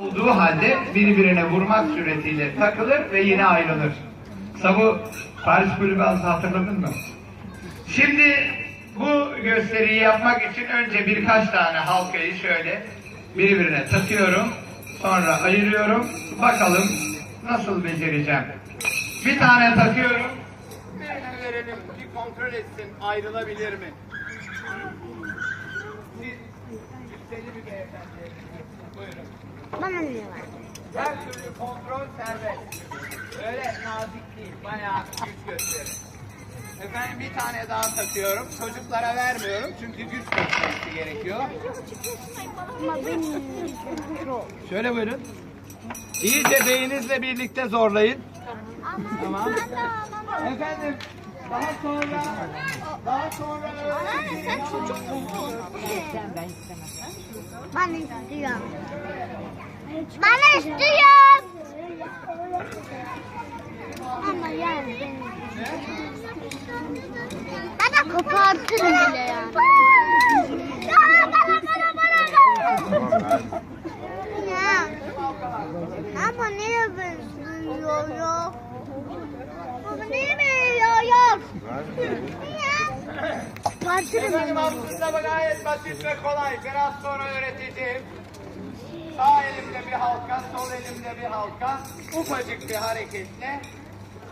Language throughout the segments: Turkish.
olduğu halde birbirine vurmak suretiyle takılır ve yine ayrılır. Sabu Paris Kulübü hatırladın mı? Şimdi bu gösteriyi yapmak için önce birkaç tane halkayı şöyle birbirine takıyorum. Sonra ayırıyorum. Bakalım nasıl becereceğim. Bir tane takıyorum. Birine verelim. Bir kontrol etsin. Ayrılabilir mi? Siz bir beyefendi. Bana ne var? Her türlü kontrol serbest. Öyle nazik değil, bayağı güç gösterir. Efendim bir tane daha takıyorum. Çocuklara vermiyorum çünkü güç göstermesi gerekiyor. Ama benim çok. Şöyle buyurun. İyice beyninizle birlikte zorlayın. Tamam. Efendim daha sonra daha sonra Anne sen çocuk musun? Ben istiyorum. Ben istiyorum. Ama yani benim. Ben de kopartırım bile yani. Ya bana bana bana bana. Ya. Ama niye benziyor ya? Baba niye benziyor Kopartırım Efendim ben. aslında gayet basit ve kolay. Biraz sonra öğreteceğim. Sağ elimde bir halka, sol elimde bir halka. Ufacık bir hareketle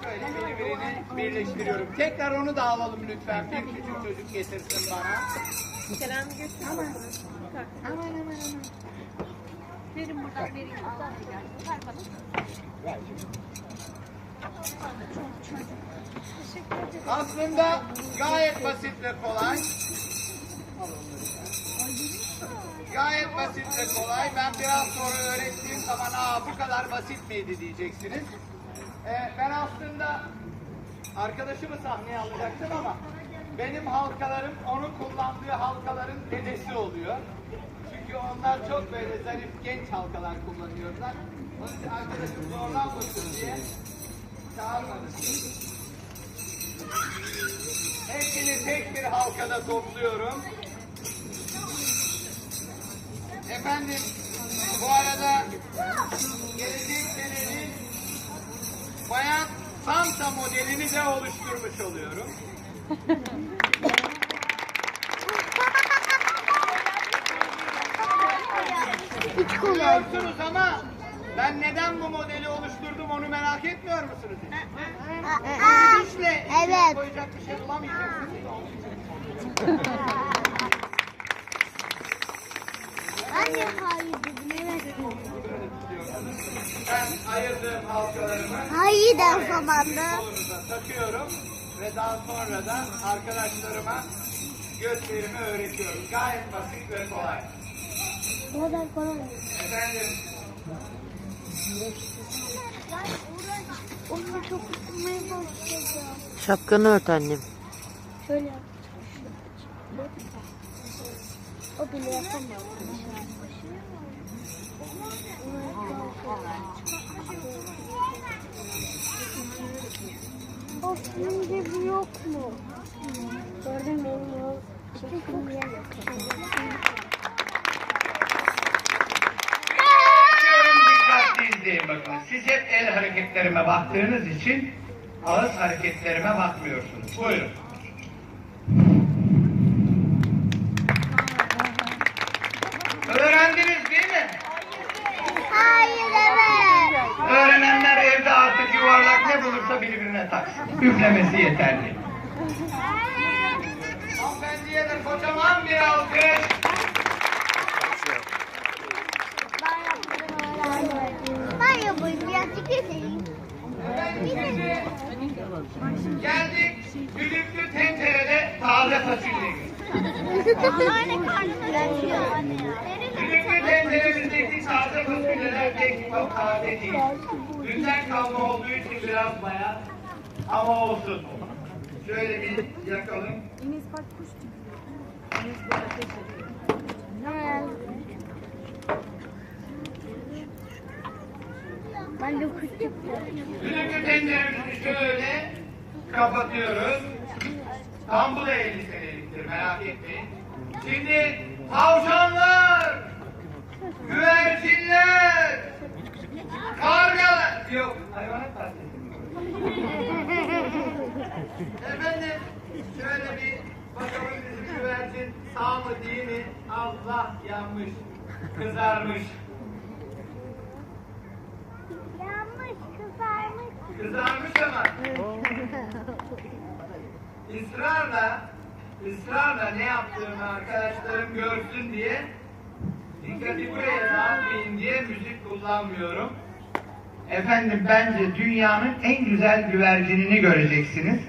böyle birbirini birleştiriyorum. Tekrar onu da alalım lütfen. Bir küçük çocuk getirsin bana. Verin buradan verin. Ver bana. Aslında gayet basit ve kolay. Gayet basit ve kolay. Ben biraz sonra öğrettiğim zaman aa bu kadar basit miydi diyeceksiniz. Ee, ben aslında arkadaşımı sahneye alacaktım ama benim halkalarım onun kullandığı halkaların dedesi oluyor. Çünkü onlar çok böyle zarif genç halkalar kullanıyorlar. Onun için arkadaşım zorlanmasın diye. Hepsini tek bir halkada topluyorum. Efendim, bu arada gelecek senenin bayan Santa modelini de oluşturmuş oluyorum. Hiç kolay. Biliyorsunuz ama ben neden bu modeli oluşturdum onu merak etmiyor musunuz? İşte evet. koyacak bir şey bulamayacaksınız. Anne hayır dedim. Ben ayırdığım halkalarımı Hayır de zamanda. takıyorum ve daha sonra da arkadaşlarıma gösterimi öğretiyorum. Gayet basit ve kolay. Bu kadar kolay. Efendim, Onu çok ısınmaya başladı. Şapkanı ört annem. Şöyle yap. O bile yapamaz. Aslında bu yok mu? Gördün mü? Yok. Çok iyi. bakıyorum dikkatli izleyin bakın. Siz hep el hareketlerime baktığınız için ağız hareketlerime bakmıyorsunuz. Buyurun. Öğrendiniz değil mi? Hayır evet. Öğrenenler evde artık yuvarlak ne bulursa birbirine taksın. Üflemesi yeterli. Hanımefendiye de kocaman bir alkış. Ben yapayım birazcık keseyim. Geldik düdüklü tencerede taze fasulye. Anne karnım Düdüklü tenceremizdeki taze fasulyeler pek çok taze değil. Dünden kalma olduğu için biraz bayağı ama olsun. Şöyle bir yakalım. Ben de küçük. Şöyle kapatıyoruz. Tam bu da 50 seneliktir merak etmeyin. Şimdi tavşanlar, güvercinler, kargalar. Yok hayvanat bahsediyor. Efendim şöyle bir bakalım bizim güvercin sağ mı değil mi? Allah yanmış, kızarmış. Kızarmış. Ama ısrarla ısrarla ne yaptığımı arkadaşlarım görsün diye dikkati buraya dağıtmayın diye müzik kullanmıyorum. Efendim bence dünyanın en güzel güvercinini göreceksiniz.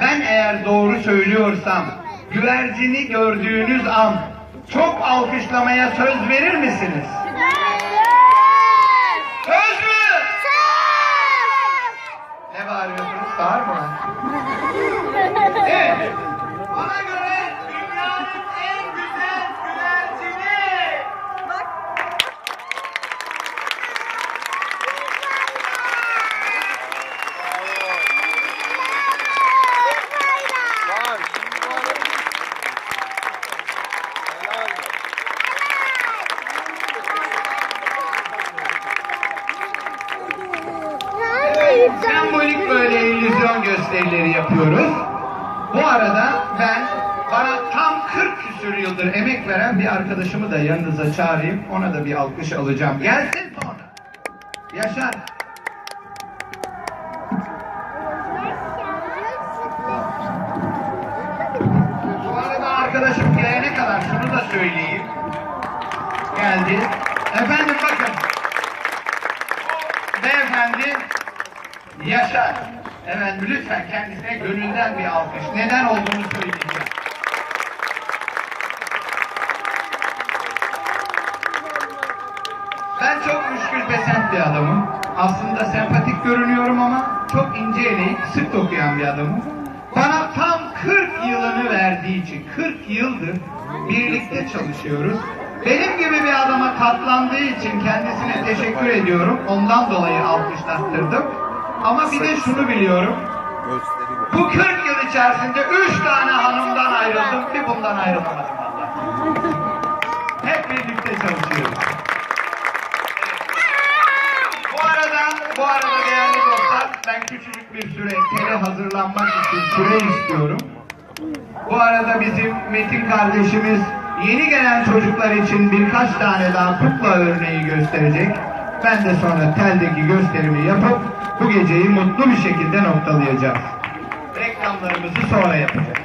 Ben eğer doğru söylüyorsam güvercini gördüğünüz an çok alkışlamaya söz verir misiniz? Sembolik böyle illüzyon gösterileri yapıyoruz. Bu arada ben bana tam 40 küsür yıldır emek veren bir arkadaşımı da yanınıza çağırayım. Ona da bir alkış alacağım. Gelsin sonra. Yaşar. Bu arada arkadaşım gelene kadar şunu da söyleyeyim. Geldi. Efendim bakın. Beyefendi Yaşar. Efendim lütfen kendisine gönülden bir alkış. Neden olduğunu söyleyeceğim. Ben çok müşkül pesent bir adamım. Aslında sempatik görünüyorum ama çok ince eleyip sık dokuyan bir adamım. Bana tam 40 yılını verdiği için 40 yıldır birlikte çalışıyoruz. Benim gibi bir adama katlandığı için kendisine teşekkür ediyorum. Ondan dolayı alkışlattırdım. Ama bir de şunu biliyorum. Bu 40 yıl içerisinde 3 tane hanımdan ayrıldım. Bir bundan ayrılamadım vallahi. Hep birlikte çalışıyoruz. Bu arada, bu arada değerli dostlar, ben küçücük bir süre tele hazırlanmak için süre istiyorum. Bu arada bizim Metin kardeşimiz yeni gelen çocuklar için birkaç tane daha kukla örneği gösterecek. Ben de sonra teldeki gösterimi yapıp bu geceyi mutlu bir şekilde noktalayacağız. Reklamlarımızı sonra yapacağız.